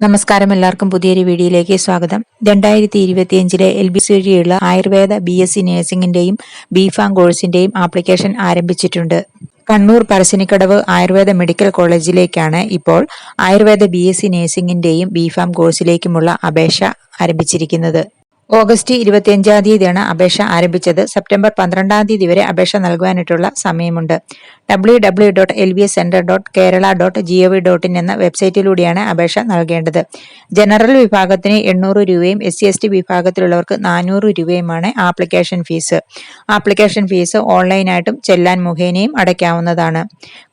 നമസ്കാരം എല്ലാവർക്കും പുതിയൊരു വീഡിയോയിലേക്ക് സ്വാഗതം. രണ്ടായിരത്തി ഇരുപത്തിയഞ്ചിലെ എൽ ബി സി വഴിയുള്ള ആയുർവേദ ബി എസ് സി നഴ്സിംഗിന്റെയും ബിഫാം കോഴ്സിന്റെയും ആപ്ലിക്കേഷൻ ആരംഭിച്ചിട്ടുണ്ട്. കണ്ണൂർ പരശ്ശിനിക്കടവ് ആയുർവേദ മെഡിക്കൽ കോളേജിലേക്കാണ് ഇപ്പോൾ ആയുർവേദ ബി എസ് സി നഴ്സിംഗിന്റെയും ബിഫാം കോഴ്സിലേക്കുമുള്ള അപേക്ഷ ആരംഭിച്ചിരിക്കുന്നത്. ഓഗസ്റ്റ് ഇരുപത്തിയഞ്ചാം തീയതിയാണ് അപേക്ഷ ആരംഭിച്ചത്. സെപ്റ്റംബർ പന്ത്രണ്ടാം തീയതി വരെ അപേക്ഷ നൽകുവാനായിട്ടുള്ള സമയമുണ്ട്. W W dot L V S centre dot Kerala dot G O V dot in എന്ന വെബ്സൈറ്റിലൂടെയാണ് അപേക്ഷ നൽകേണ്ടത്. ജനറൽ വിഭാഗത്തിന് എണ്ണൂറ് രൂപയും എസ് സി എസ് ടി വിഭാഗത്തിലുള്ളവർക്ക് നാനൂറ് രൂപയുമാണ് ആപ്ലിക്കേഷൻ ഫീസ്. ആപ്ലിക്കേഷൻ ഫീസ് ഓൺലൈനായിട്ടും ചെല്ലാൻ മുഖേനയും അടയ്ക്കാവുന്നതാണ്.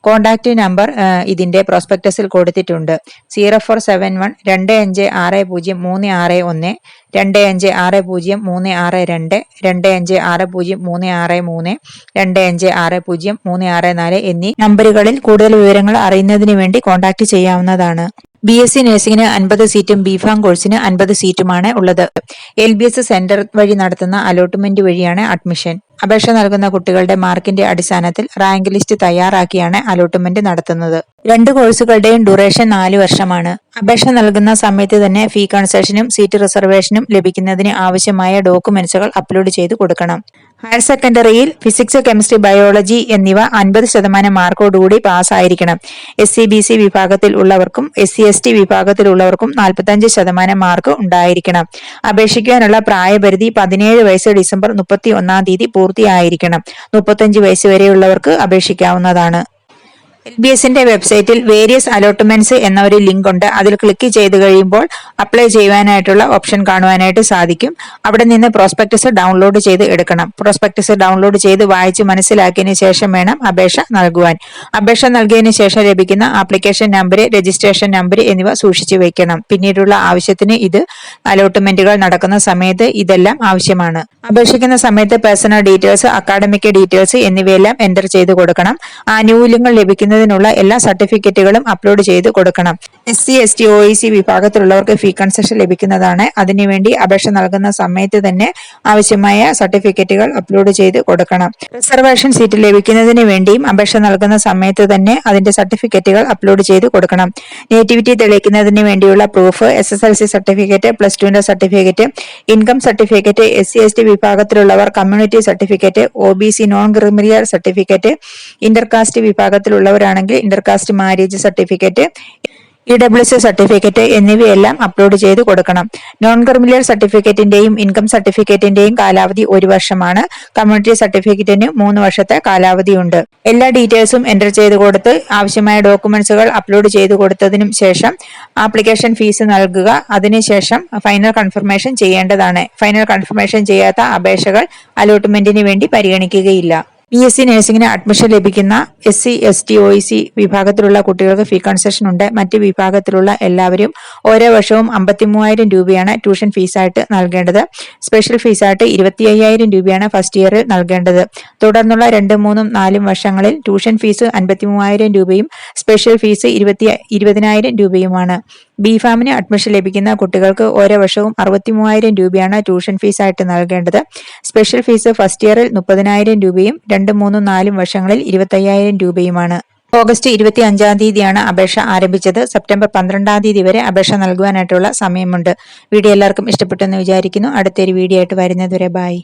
കോൺടാക്റ്റ് നമ്പർ ഇതിന്റെ പ്രോസ്പെക്ടസിൽ കൊടുത്തിട്ടുണ്ട്. സീറോ ഫോർ സെവൻ വൺ രണ്ട് അഞ്ച് ആറ് പൂജ്യം മൂന്ന് ആറ് ഒന്ന് രണ്ട് അഞ്ച് ആറ് പൂജ്യം മൂന്ന് ആറ് രണ്ട് രണ്ട് അഞ്ച് ആറ് പൂജ്യം മൂന്ന് ആറ് മൂന്ന് രണ്ട് അഞ്ച് ആറ് പൂജ്യം മൂന്ന് ആറ് നാല് എന്നീ നമ്പറുകളിൽ കൂടുതൽ വിവരങ്ങൾ അറിയുന്നതിന് വേണ്ടി കോൺടാക്ട് ചെയ്യാവുന്നതാണ്. ബി എസ് സി നഴ്സിംഗിന് അൻപത് സീറ്റും ബിഫാം കോഴ്സിന് അൻപത് സീറ്റുമാണ് ഉള്ളത്. എൽ ബി എസ് സെന്റർ വഴി നടത്തുന്ന അലോട്ട്മെന്റ് വഴിയാണ് അഡ്മിഷൻ അപേക്ഷ നൽകുന്ന കുട്ടികളുടെ മാർക്കിന്റെ അടിസ്ഥാനത്തിൽ റാങ്ക് ലിസ്റ്റ് തയ്യാറാക്കിയാണ് അലോട്ട്മെന്റ് നടത്തുന്നത്. രണ്ട് കോഴ്സുകളുടെയും ഡ്യൂറേഷൻ നാല് വർഷമാണ്. അപേക്ഷ നൽകുന്ന സമയത്ത് തന്നെ ഫീ കൺസെഷനും സീറ്റ് റിസർവേഷനും ലഭിക്കുന്നതിന് ആവശ്യമായ ഡോക്യുമെന്റ്സുകൾ അപ്ലോഡ് ചെയ്ത് കൊടുക്കണം. ഹയർ സെക്കൻഡറിയിൽ ഫിസിക്സ് കെമിസ്ട്രി ബയോളജി എന്നിവ അൻപത് ശതമാനം മാർക്കോടുകൂടി പാസ്സായിരിക്കണം. എസ് സി ബി സി വിഭാഗത്തിൽ ഉള്ളവർക്കും എസ് സി എസ് ടി വിഭാഗത്തിലുള്ളവർക്കും നാൽപ്പത്തഞ്ച് ശതമാനം മാർക്ക് ഉണ്ടായിരിക്കണം. അപേക്ഷിക്കാനുള്ള പ്രായപരിധി പതിനേഴ് വയസ്സ് ഡിസംബർ മുപ്പത്തി ഒന്നാം തീയതി പൂർത്തിയായിരിക്കണം മുപ്പത്തഞ്ച് വയസ്സ് വരെയുള്ളവർക്ക് അപേക്ഷിക്കാവുന്നതാണ്. എൽ ബി എസിന്റെ വെബ്സൈറ്റിൽ വേരിയസ് അലോട്ട്മെന്റ്സ് എന്ന ഒരു ലിങ്ക് ഉണ്ട്. അതിൽ ക്ലിക്ക് ചെയ്ത് കഴിയുമ്പോൾ അപ്ലൈ ചെയ്യുവാനായിട്ടുള്ള ഓപ്ഷൻ കാണുവാനായിട്ട് സാധിക്കും. അവിടെ നിന്ന് പ്രോസ്പെക്ടസ് ഡൗൺലോഡ് ചെയ്ത് എടുക്കണം. പ്രോസ്പെക്ടസ് ഡൗൺലോഡ് ചെയ്ത് വായിച്ച് മനസ്സിലാക്കിയതിന് ശേഷം വേണം അപേക്ഷ നൽകുവാൻ. അപേക്ഷ നൽകിയതിനു ശേഷം ലഭിക്കുന്ന ആപ്ലിക്കേഷൻ നമ്പർ രജിസ്ട്രേഷൻ നമ്പർ എന്നിവ സൂക്ഷിച്ചു വെക്കണം. പിന്നീടുള്ള ആവശ്യത്തിന് ഇത് അലോട്ട്മെന്റുകൾ നടക്കുന്ന സമയത്ത് ഇതെല്ലാം ആവശ്യമാണ്. അപേക്ഷിക്കുന്ന സമയത്ത് പേഴ്സണൽ ഡീറ്റെയിൽസ് അക്കാഡമിക് ഡീറ്റെയിൽസ് എന്നിവയെല്ലാം എന്റർ ചെയ്ത് കൊടുക്കണം. ആനുകൂല്യങ്ങൾ ലഭിക്കുന്ന ചെയ്യുന്നതിനുള്ള എല്ലാ സർട്ടിഫിക്കറ്റുകളും അപ്ലോഡ് ചെയ്ത് കൊടുക്കണം. S C S T O E C വിഭാഗത്തിലുള്ളവർക്ക് fee concession ലഭിക്കുന്നതാണ്. അതിനുവേണ്ടി അപേക്ഷ നൽകുന്ന സമയത്ത് തന്നെ ആവശ്യമായ സർട്ടിഫിക്കറ്റുകൾ അപ്ലോഡ് ചെയ്ത് കൊടുക്കണം. റിസർവേഷൻ സീറ്റ് ലഭിക്കുന്നതിന് വേണ്ടിയും അപേക്ഷ നൽകുന്ന സമയത്ത് തന്നെ അതിന്റെ സർട്ടിഫിക്കറ്റുകൾ അപ്ലോഡ് ചെയ്ത് കൊടുക്കണം. നേറ്റിവിറ്റി തെളിയിക്കുന്നതിന് വേണ്ടിയുള്ള proof S S L C certificate plus ടുവിന്റെ certificate income certificate S C S T വിഭാഗത്തിലുള്ളവർ community certificate O B C non criminal certificate intercaste വിഭാഗത്തിലുള്ളവർ ആണെങ്കിൽ intercaste marriage certificate E W C certificate എന്നിവയെല്ലാം upload ചെയ്ത് കൊടുക്കണം. Non criminal സർട്ടിഫിക്കറ്റിന്റെയും income സർട്ടിഫിക്കറ്റിന്റെയും കാലാവധി ഒരു വർഷമാണ്. കമ്മ്യൂണിറ്റി സർട്ടിഫിക്കറ്റിന് മൂന്ന് വർഷത്തെ കാലാവധിയുണ്ട് എല്ലാ ഡീറ്റെയിൽസും എന്റർ ചെയ്ത് കൊടുത്ത് ആവശ്യമായ ഡോക്യുമെന്റ്സുകൾ അപ്ലോഡ് ചെയ്ത് കൊടുത്തതിനു ശേഷം ആപ്ലിക്കേഷൻ ഫീസ് നൽകുക. അതിനുശേഷം ഫൈനൽ കൺഫർമേഷൻ ചെയ്യേണ്ടതാണ്. ഫൈനൽ കൺഫർമേഷൻ ചെയ്യാത്ത അപേക്ഷകൾ അലോട്ട്മെന്റിന് വേണ്ടി പരിഗണിക്കുകയില്ല. ബി എസ് സി നഴ്സിംഗിന് അഡ്മിഷൻ ലഭിക്കുന്ന S C S T O C വിഭാഗത്തിലുള്ള കുട്ടികൾക്ക് ഫീ കൺസെഷൻ ഉണ്ട്. മറ്റ് വിഭാഗത്തിലുള്ള എല്ലാവരും ഓരോ വർഷവും അമ്പത്തിമൂവായിരം രൂപയാണ് ട്യൂഷൻ ഫീസായിട്ട് നൽകേണ്ടത്. സ്പെഷ്യൽ ഫീസായിട്ട് ഇരുപത്തി അയ്യായിരം രൂപയാണ് ഫസ്റ്റ് ഇയറിൽ നൽകേണ്ടത്. തുടർന്നുള്ള രണ്ടും മൂന്നും നാലും വർഷങ്ങളിൽ ട്യൂഷൻ ഫീസ് അൻപത്തി മൂവായിരം രൂപയും സ്പെഷ്യൽ ഫീസ് ഇരുപത്തി ഇരുപതിനായിരം രൂപയുമാണ്. ബി ഫാമിന് അഡ്മിഷൻ ലഭിക്കുന്ന കുട്ടികൾക്ക് ഓരോ വർഷവും അറുപത്തി മൂവായിരം രൂപയാണ് ട്യൂഷൻ ഫീസായിട്ട് നൽകേണ്ടത്. സ്പെഷ്യൽ ഫീസ് ഫസ്റ്റ് ഇയറിൽ മുപ്പതിനായിരം രൂപയും രണ്ടും മൂന്നും നാലും വർഷങ്ങളിൽ ഇരുപത്തയ്യായിരം രൂപയുമാണ്. ഓഗസ്റ്റ് ഇരുപത്തി അഞ്ചാം തീയതിയാണ് അപേക്ഷ ആരംഭിച്ചത്. സെപ്റ്റംബർ പന്ത്രണ്ടാം തീയതി വരെ അപേക്ഷ നൽകുവാനായിട്ടുള്ള സമയമുണ്ട്. വീഡിയോ എല്ലാവർക്കും ഇഷ്ടപ്പെട്ടെന്ന് വിചാരിക്കുന്നു. അടുത്തൊരു വീഡിയോ ആയിട്ട് വരുന്നതുവരെ ബൈ.